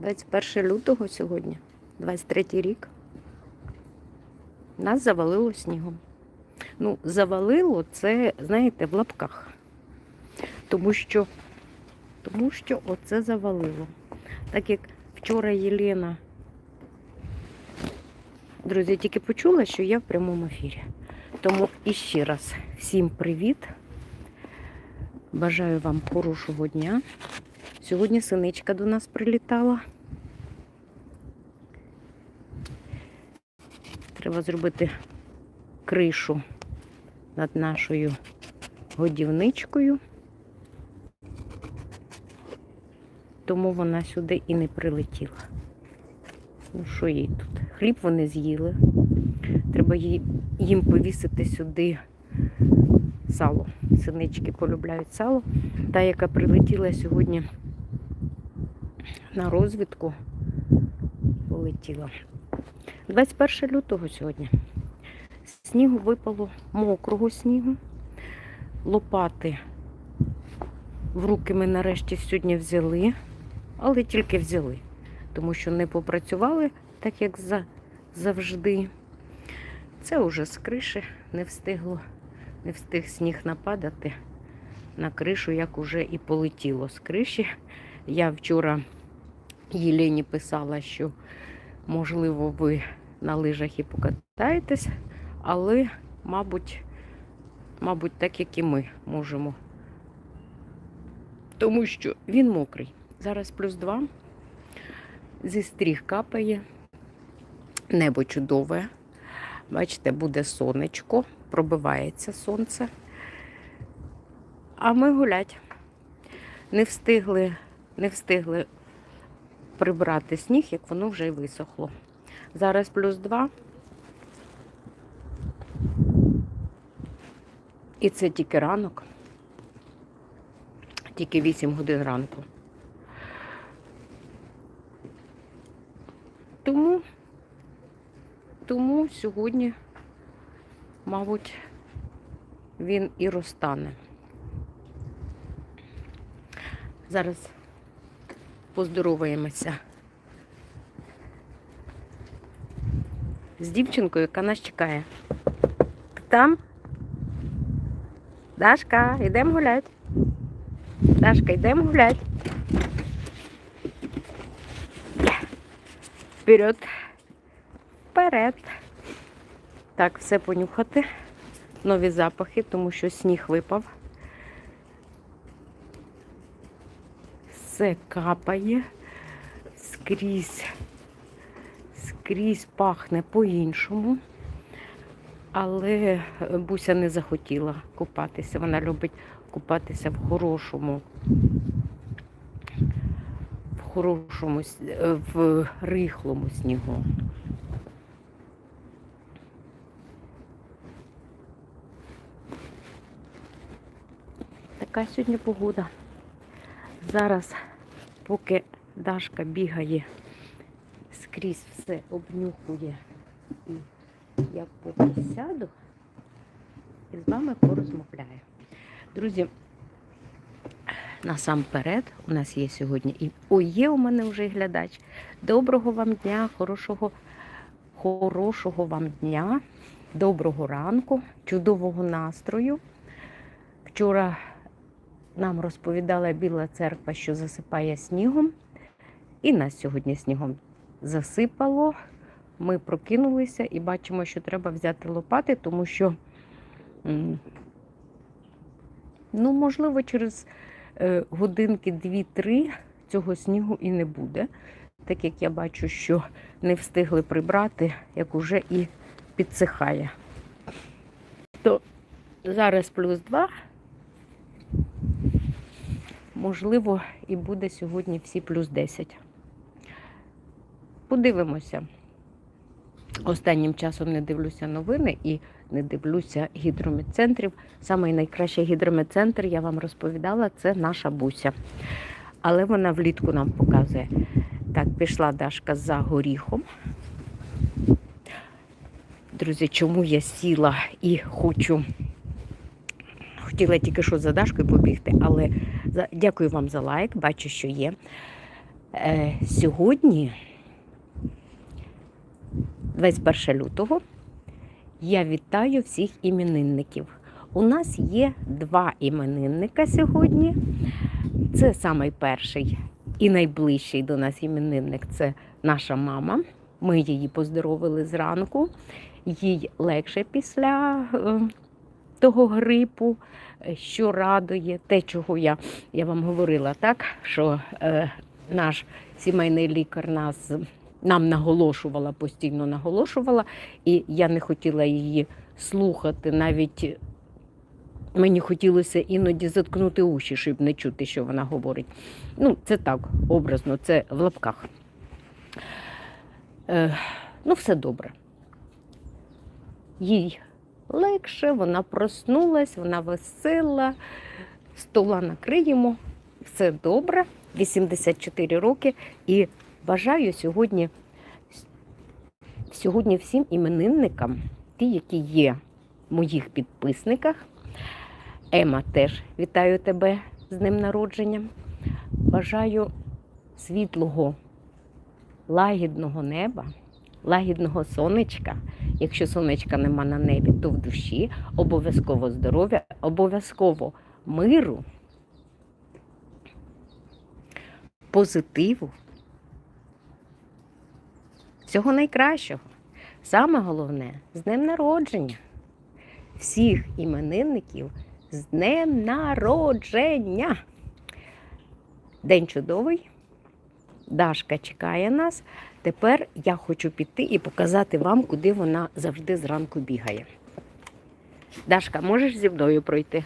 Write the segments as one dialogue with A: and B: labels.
A: 21 лютого сьогодні, 23 рік. Нас завалило снігом. Ну, завалило це, знаєте, в лапках. Тому що, тому що оце завалило. Так як вчора Єлена, друзі, тільки почула, що я в прямому ефірі. Тому іще раз всім привіт. Бажаю вам хорошого дня. Сьогодні синичка до нас прилітала. Треба зробити кришу над нашою годівничкою. Тому вона сюди і не прилетіла. Ну, що їй тут? Хліб вони з'їли. Треба їм повісити сюди сало. Синички полюбляють сало. Та, яка прилетіла сьогодні на розвідку, полетіла. 21 лютого сьогодні. Снігу випало мокрого снігу. Лопати в руки ми нарешті сьогодні взяли, але тільки взяли, тому що не попрацювали, так як за, завжди. Це вже з криші не встигло, не встиг сніг нападати на кришу, як уже і полетіло з криші. Я вчора Єлені писала, що можливо ви на лижах і покатаєтесь, але, мабуть, мабуть, так як і ми можемо. Тому що він мокрий. Зараз плюс два. Зі стріх капає. Небо чудове. Бачите, буде сонечко, пробивається сонце. А ми гулять. Не встигли, не встигли прибрати сніг, як воно вже й висохло. Зараз плюс два. І це тільки ранок. Тільки 8 годин ранку. Тому, тому сьогодні, мабуть, він і розтане. Зараз поздороваємося з дівчинкою, яка нас чекає. Ти там? Дашка, йдемо гуляти. Дашка, йдемо гуляти. Вперед. Вперед. Так, все понюхати. Нові запахи, тому що сніг випав. Все капає. Скрізь. Скрізь пахне по-іншому. Але Буся не захотіла купатися. Вона любить купатися в хорошому, в хорошому, е, в рихлому снігу. Така сьогодні погода. Зараз, поки Дашка бігає, скрізь все обнюхує. І я поки сяду і з вами порозмовляю. Друзі, насамперед, у нас є сьогодні і Ой, є у мене вже глядач. Доброго вам дня, хорошого, хорошого вам дня, доброго ранку, чудового настрою. Вчора нам розповідала Біла церква, що засипає снігом. І нас сьогодні снігом засипало. Ми прокинулися і бачимо, що треба взяти лопати, тому що, ну, можливо, через е, годинки 2-3 цього снігу і не буде. Так як я бачу, що не встигли прибрати, як уже і підсихає. То зараз плюс 2. Можливо, і буде сьогодні всі плюс 10. Подивимося. Останнім часом не дивлюся новини і не дивлюся гідрометцентрів. Самий найкращий гідрометцентр, я вам розповідала, це наша буся. Але вона влітку нам показує. Так, пішла Дашка за горіхом. Друзі, чому я сіла і хочу. Хотіла тільки що за Дашкою побігти, але дякую вам за лайк, бачу, що є. Е, сьогодні, 21 лютого, я вітаю всіх іменинників. У нас є два іменинника сьогодні. Це самий перший і найближчий до нас іменинник це наша мама. Ми її поздоровили зранку. Їй легше після е, того грипу, що радує, те, чого я, я вам говорила, так, що е, наш сімейний лікар нас, нам наголошувала, постійно наголошувала, і я не хотіла її слухати, навіть мені хотілося іноді заткнути уші, щоб не чути, що вона говорить. Ну, це так, образно, це в лапках. Е, ну, все добре. Їй легше, вона проснулась, вона весела, стола накриємо, все добре, 84 роки. І бажаю сьогодні, сьогодні всім іменинникам, ті, які є в моїх підписниках. Ема теж вітаю тебе з днем народження. Бажаю світлого, лагідного неба, лагідного сонечка. Якщо сонечка нема на небі, то в душі обов'язково здоров'я, обов'язково миру, позитиву. Всього найкращого. Саме головне з днем народження. Всіх іменинників з днем народження. День чудовий. Дашка чекає нас. Тепер я хочу піти і показати вам, куди вона завжди зранку бігає. Дашка, можеш зі мною пройти?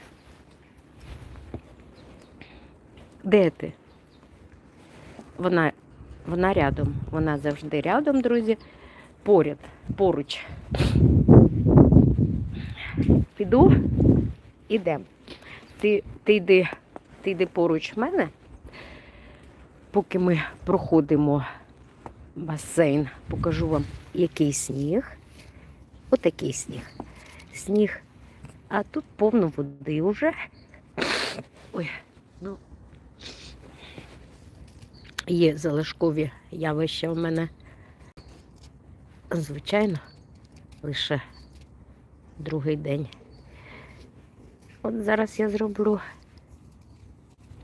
A: Де ти? Вона, вона рядом. Вона завжди рядом, друзі. Поряд, поруч. Піду, ідемо. Ти, ти, йди, ти йди поруч мене, поки ми проходимо басейн, покажу вам, який сніг. Отакий сніг. Сніг. А тут повно води вже. Ой, ну є залишкові явища в мене. Звичайно, лише другий день. От зараз я зроблю.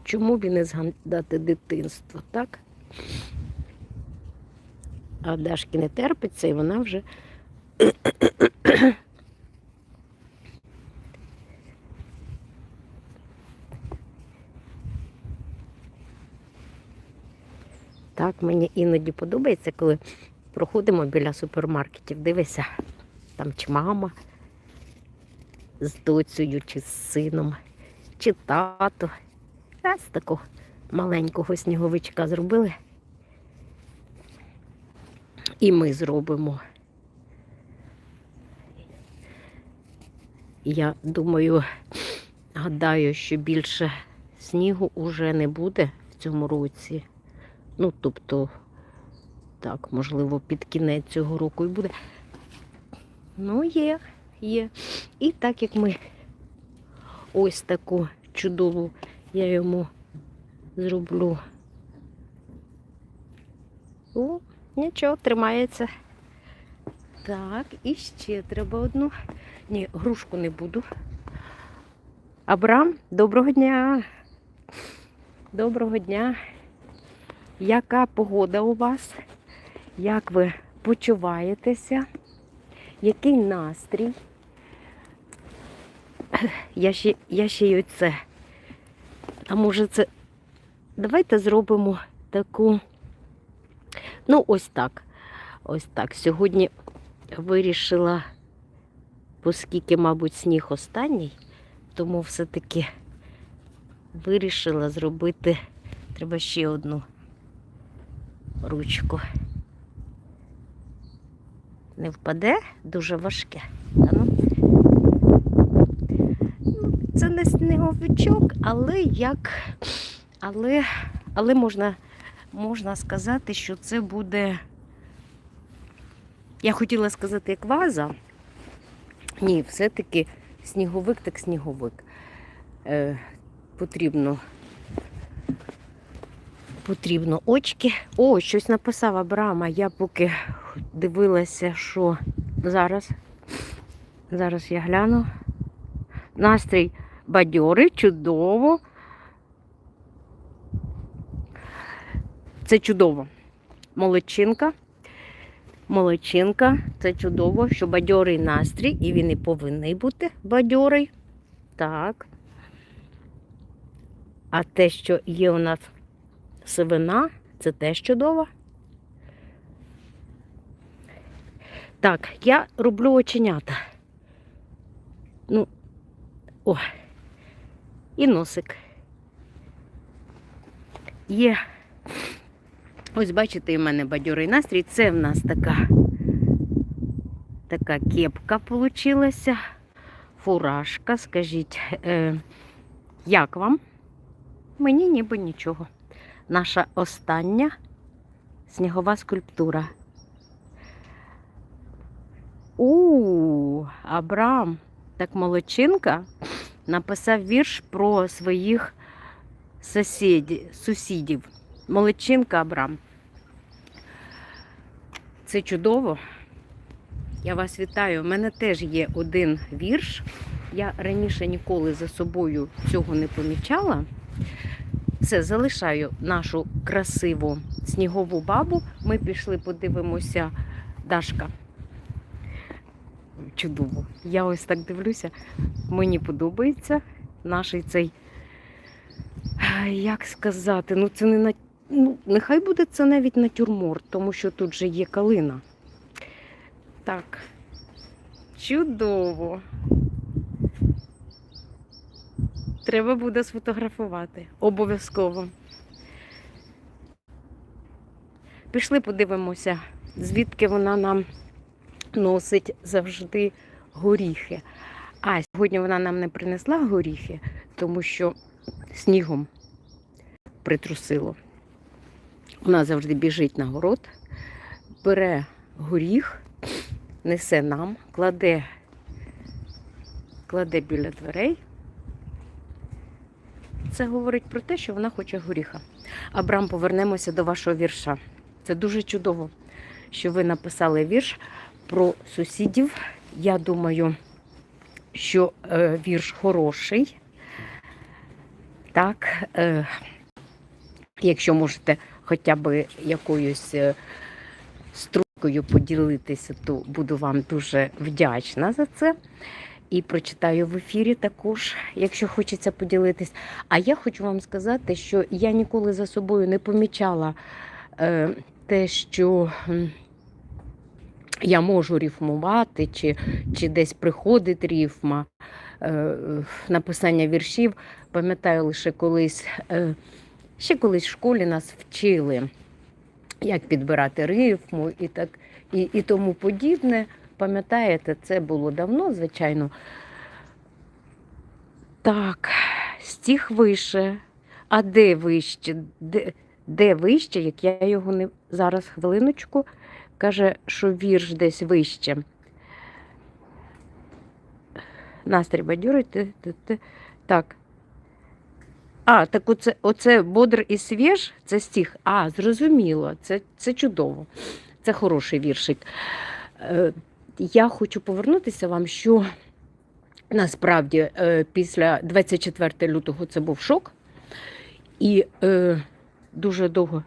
A: Чому б не згадати дитинство, так? А Дашки не терпиться і вона вже так мені іноді подобається, коли проходимо біля супермаркетів. Дивися, там чи мама з доцею, чи з сином, чи тато. Раз такого маленького сніговичка зробили. І ми зробимо. Я думаю, гадаю, що більше снігу уже не буде в цьому році. Ну, тобто, так, можливо, під кінець цього року і буде. Ну, є, є. І так як ми ось таку чудову я йому зроблю. О, нічого, тримається. Так, і ще треба одну. Ні, грушку не буду. Абрам, доброго дня. Доброго дня. Яка погода у вас? Як ви почуваєтеся? Який настрій? Я ще, я ще й оце. А може це. Давайте зробимо таку. Ну, ось так. Ось так. Сьогодні вирішила, оскільки, мабуть, сніг останній, тому все-таки вирішила зробити. Треба ще одну ручку. Не впаде, дуже важке. Ну. Ну, Це не сніговичок, але як. Але, але можна, можна сказати, що це буде. Я хотіла сказати, як ваза. Ні, все-таки сніговик так сніговик. Е, потрібно Потрібно очки. О, щось написав Абрама. Я поки дивилася, що зараз. Зараз я гляну. Настрій бадьорий, чудово. Це чудово. Молодчинка. Молодчинка. Це чудово, що бадьорий настрій, і він і повинен бути бадьорий. Так. А те, що є у нас сивина, це теж чудово. Так, я роблю оченята. Ну, о, і носик. Є. Ось бачите, у мене бадьорий настрій. Це в нас така, така кепка получилася. Фуражка. Скажіть, е, як вам? Мені ніби нічого. Наша остання снігова скульптура. У, Абрам, так молодчинка, написав вірш про своїх сусідів. сусідів. Молодчинка Абрам. Це чудово. Я вас вітаю. У мене теж є один вірш. Я раніше ніколи за собою цього не помічала. Все, залишаю нашу красиву снігову бабу. Ми пішли, подивимося, Дашка. Чудово. Я ось так дивлюся. Мені подобається наш цей, як сказати, ну це не на. Ну, нехай буде це навіть натюрморт, тому що тут же є калина. Так, чудово. Треба буде сфотографувати. Обов'язково. Пішли подивимося, звідки вона нам носить завжди горіхи. А сьогодні вона нам не принесла горіхи, тому що снігом притрусило. Вона завжди біжить на город, бере горіх, несе нам, кладе, кладе біля дверей. Це говорить про те, що вона хоче горіха. Абрам, повернемося до вашого вірша. Це дуже чудово, що ви написали вірш про сусідів. Я думаю, що е, вірш хороший. Так, е, якщо можете хоча б якоюсь е, строкою поділитися, то буду вам дуже вдячна за це. І прочитаю в ефірі також, якщо хочеться поділитись. А я хочу вам сказати, що я ніколи за собою не помічала е, те, що я можу рифмувати, чи, чи десь приходить рифма е, написання віршів. Пам'ятаю лише колись, е, ще колись в школі нас вчили, як підбирати рифму і, так, і, і тому подібне. Пам'ятаєте, це було давно, звичайно. Так, стіг вище. А де вище? Де, де вище, як я його не зараз хвилиночку, каже, що вірш десь вище. Настрій бадьорий. Так. А, так оце, оце бодр і свіж, це стіг. А, зрозуміло, це, це чудово. Це хороший віршик. Я хочу повернутися вам, що насправді е, після 24 лютого це був шок. І е, дуже довго,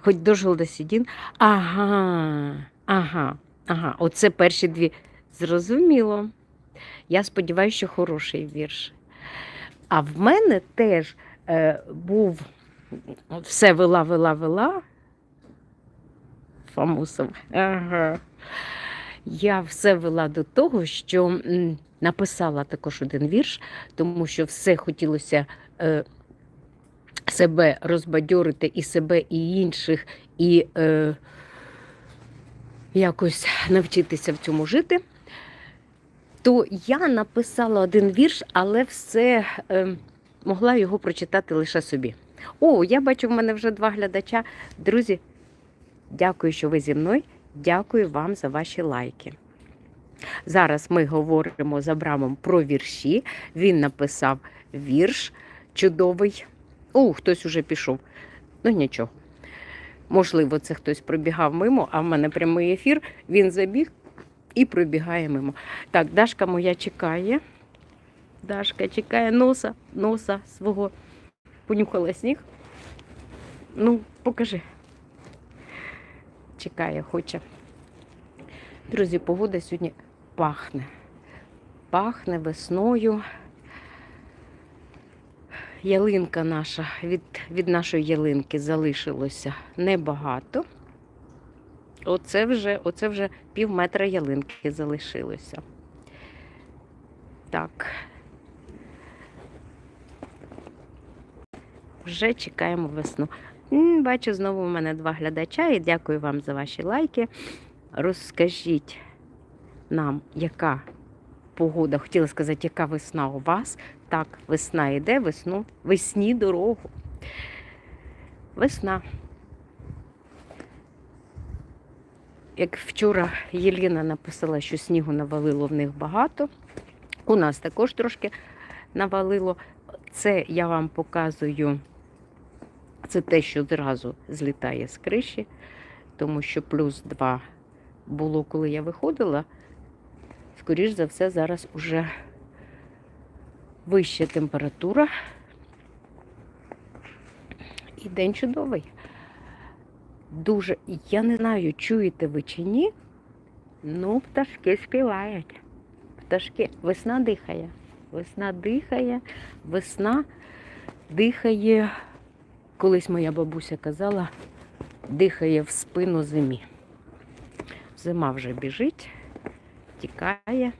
A: хоч дожил до сідін. Ага, ага, ага. Оце перші дві. Зрозуміло. Я сподіваюся, що хороший вірш. А в мене теж е, був все вела, вела, вела. Фамусов. Ага. Я все вела до того, що написала також один вірш, тому що все хотілося е, себе розбадьорити і себе, і інших, і е, якось навчитися в цьому жити. То я написала один вірш, але все е, могла його прочитати лише собі. О, я бачу, в мене вже два глядача. Друзі, дякую, що ви зі мною. Дякую вам за ваші лайки. Зараз ми говоримо з Абрамом про вірші. Він написав вірш чудовий. О, хтось уже пішов. Ну нічого. Можливо, це хтось пробігав мимо, а в мене прямий ефір. Він забіг і пробігає мимо. Так, Дашка моя чекає. Дашка чекає носа, носа свого. Понюхала сніг. Ну, покажи. Чекає, хоче. Друзі, погода сьогодні пахне. Пахне весною. Ялинка наша, від, від нашої ялинки залишилося небагато. Оце вже, оце вже пів метра ялинки залишилося. Так. Вже чекаємо весну. Бачу, знову у мене два глядача і дякую вам за ваші лайки. Розкажіть нам, яка погода, хотіла сказати, яка весна у вас. Так, весна йде, весну, весні дорогу. Весна. Як вчора Єліна написала, що снігу навалило в них багато. У нас також трошки навалило. Це я вам показую. Це те, що зразу злітає з криші, тому що плюс 2 було, коли я виходила. Скоріш за все, зараз уже вища температура. І день чудовий. Дуже, я не знаю, чуєте ви чи ні, ну, пташки співають. Пташки, весна дихає. Весна дихає, весна дихає, колись моя бабуся казала, дихає в спину зимі. Зима вже біжить, тікає.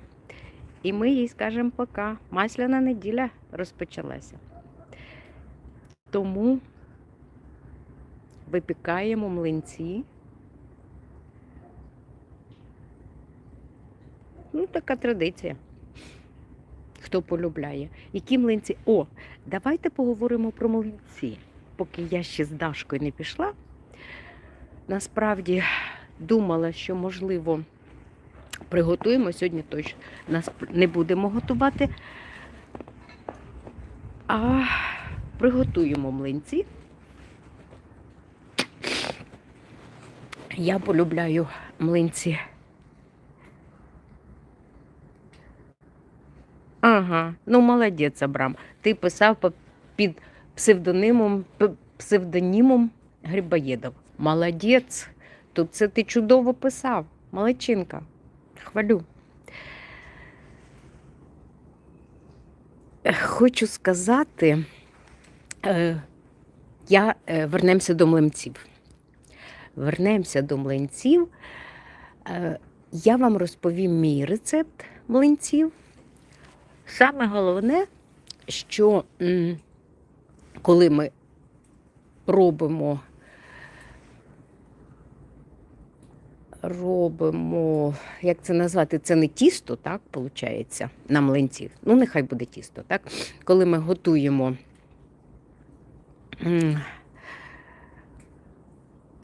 A: І ми їй скажемо пока. Масляна неділя розпочалася. Тому випікаємо млинці. Ну, така традиція. Хто полюбляє. Які млинці? О, давайте поговоримо про млинці. Поки я ще з Дашкою не пішла. Насправді думала, що можливо приготуємо сьогодні точно. Нас не будемо готувати, а приготуємо млинці. Я полюбляю млинці. Ага, ну молодець, Абрам. Ти писав під псевдонимом, псевдонімом Грибоєдов. Молодець. Тут це ти чудово писав. Молодчинка. Хвалю. Е, Хочу сказати, е, я е, вернемося до млинців. Вернемося до млинців. Я вам розповім мій рецепт млинців. Саме головне, що коли ми робимо, робимо, як це назвати, це не тісто, так, виходить, на млинців. Ну, нехай буде тісто, так? Коли ми готуємо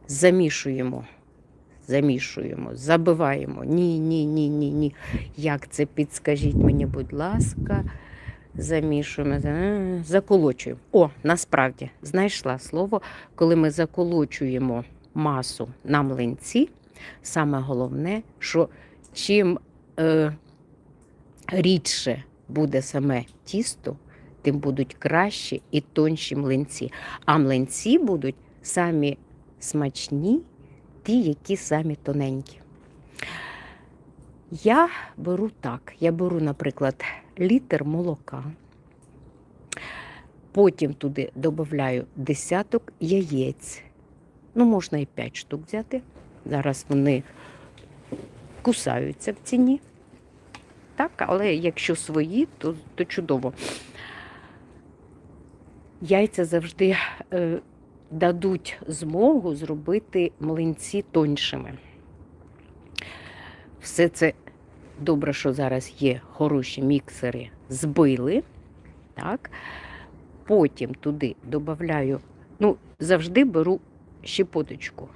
A: замішуємо, замішуємо, забиваємо. Ні, ні, ні, ні, ні. Як це підскажіть мені, будь ласка. Замішуємо, заколочуємо. О, насправді знайшла слово, коли ми заколочуємо масу на млинці. Саме головне, що чим е, рідше буде саме тісто, тим будуть кращі і тонші млинці. А млинці будуть самі смачні, ті, які самі тоненькі. Я беру так: я беру, наприклад, літр молока, потім туди додаю десяток яєць. Ну, можна і 5 штук взяти. Зараз вони кусаються в ціні. Так, але якщо свої, то, то чудово. Яйця завжди е, дадуть змогу зробити млинці тоншими. Все це добре, що зараз є хороші міксери, збили. Так. Потім туди додаю, ну, завжди беру щепоточку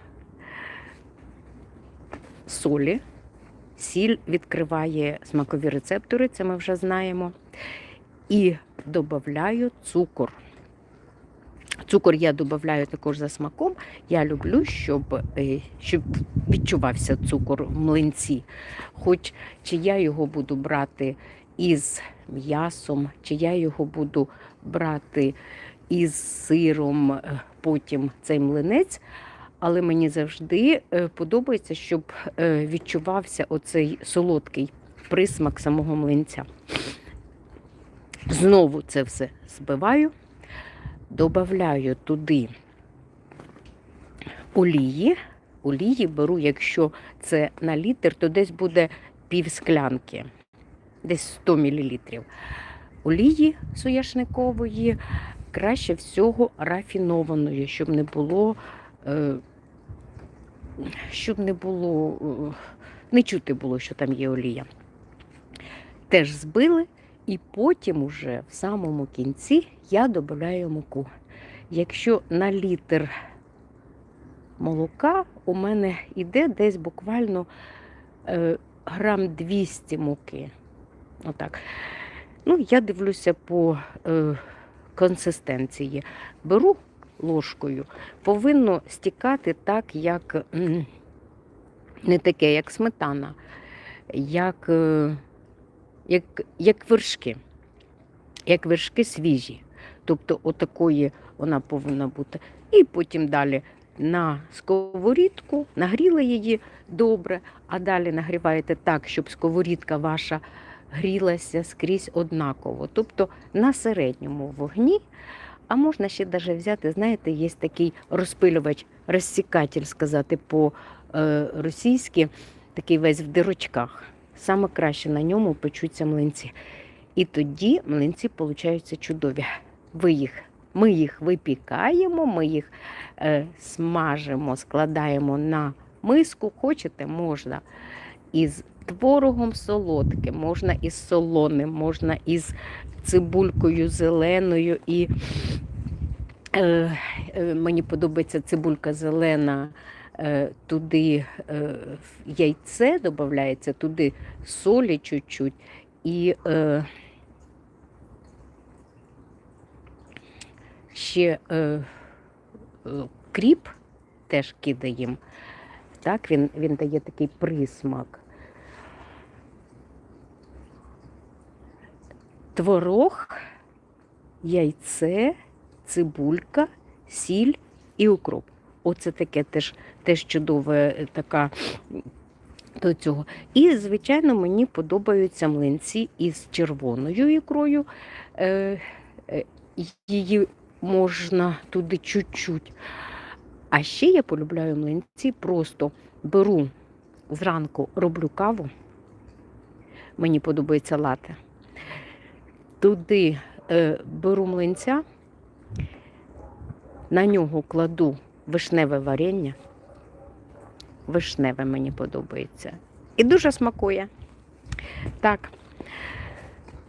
A: солі. Сіль відкриває смакові рецептори, це ми вже знаємо. І додаю цукор. Цукор я додаю також за смаком. Я люблю, щоб, е, щоб відчувався цукор в млинці. Хоч чи я його буду брати із м'ясом, чи я його буду брати із сиром, е, потім цей млинець. Але мені завжди е, подобається, щоб відчувався оцей солодкий присмак самого млинця. Знову це все збиваю, додаю туди олії. Олії беру, якщо це на літр, то десь буде пів склянки, десь 100 мл. Олії сояшникової, краще всього рафінованої, щоб не було, е, щоб не було, е, не чути було, що там є олія. Теж збили, і потім уже в самому кінці я додаю муку. Якщо на літр молока у мене йде десь буквально е, грам 200 муки. Отак. Ну, я дивлюся по е, консистенції. Беру ложкою, повинно стікати так, як не таке, як сметана, як, е, як, як вершки, як вершки свіжі. Тобто, отакої вона повинна бути. І потім далі на сковорідку, нагріли її добре, а далі нагріваєте так, щоб сковорідка ваша грілася скрізь однаково. Тобто на середньому вогні. А можна ще даже взяти, знаєте, є такий розпилювач, розсікатель, сказати по-російськи, такий весь в дирочках. Саме краще на ньому печуться млинці. І тоді млинці получаються чудові. Ви їх, ми їх випікаємо, ми їх е, смажимо, складаємо на миску. Хочете, можна із творогом солодким, можна із солоним, можна із цибулькою зеленою. І е, е, мені подобається цибулька зелена. Е, Туди е, яйце додається, туди солі чуть-чуть і е, ще е, е, кріп теж кидаємо. Так, він, він дає такий присмак. Творог, яйце, цибулька, сіль і укроп. Оце таке теж, теж чудове е, така до цього. І, звичайно, мені подобаються млинці із червоною ікрою. Е, е, її можна туди чуть-чуть. А ще я полюбляю млинці, просто беру зранку, роблю каву. Мені подобається лате. Туди е, беру млинця, на нього кладу вишневе варення. Вишневе мені подобається. І дуже смакує. Так,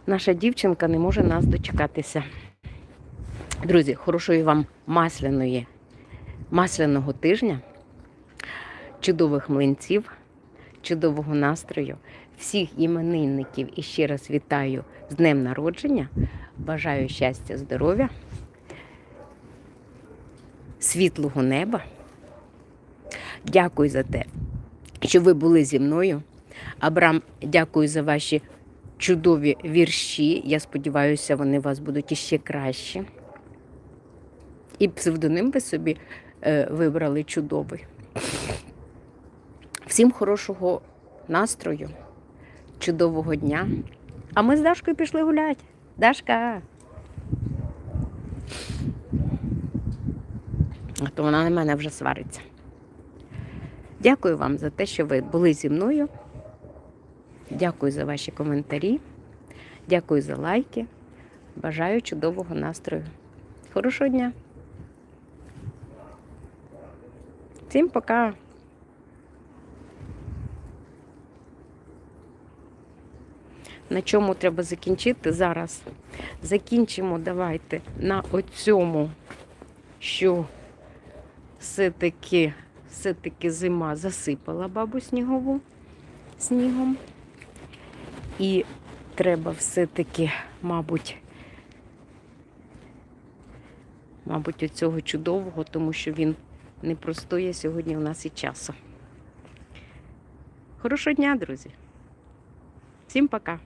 A: наша дівчинка не може нас дочекатися. Друзі, хорошої вам масляної, масляного тижня, чудових млинців, чудового настрою, всіх іменинників і ще раз вітаю з днем народження. Бажаю щастя, здоров'я, світлого неба. Дякую за те, що ви були зі мною. Абрам, дякую за ваші чудові вірші. Я сподіваюся, вони у вас будуть іще кращі. І псевдоним ви собі е, вибрали чудовий. Всім хорошого настрою, чудового дня. А ми з Дашкою пішли гуляти. Дашка. То вона на мене вже свариться. Дякую вам за те, що ви були зі мною. Дякую за ваші коментарі. Дякую за лайки. Бажаю чудового настрою. Хорошого дня! Всім пока! На чому треба закінчити зараз? Закінчимо давайте на оцьому, що все-таки все-таки зима засипала бабу снігову снігом. І треба все-таки, мабуть, мабуть, оцього чудового, тому що він не простоє сьогодні у нас і часу. Хорошого дня, друзі! Всім пока!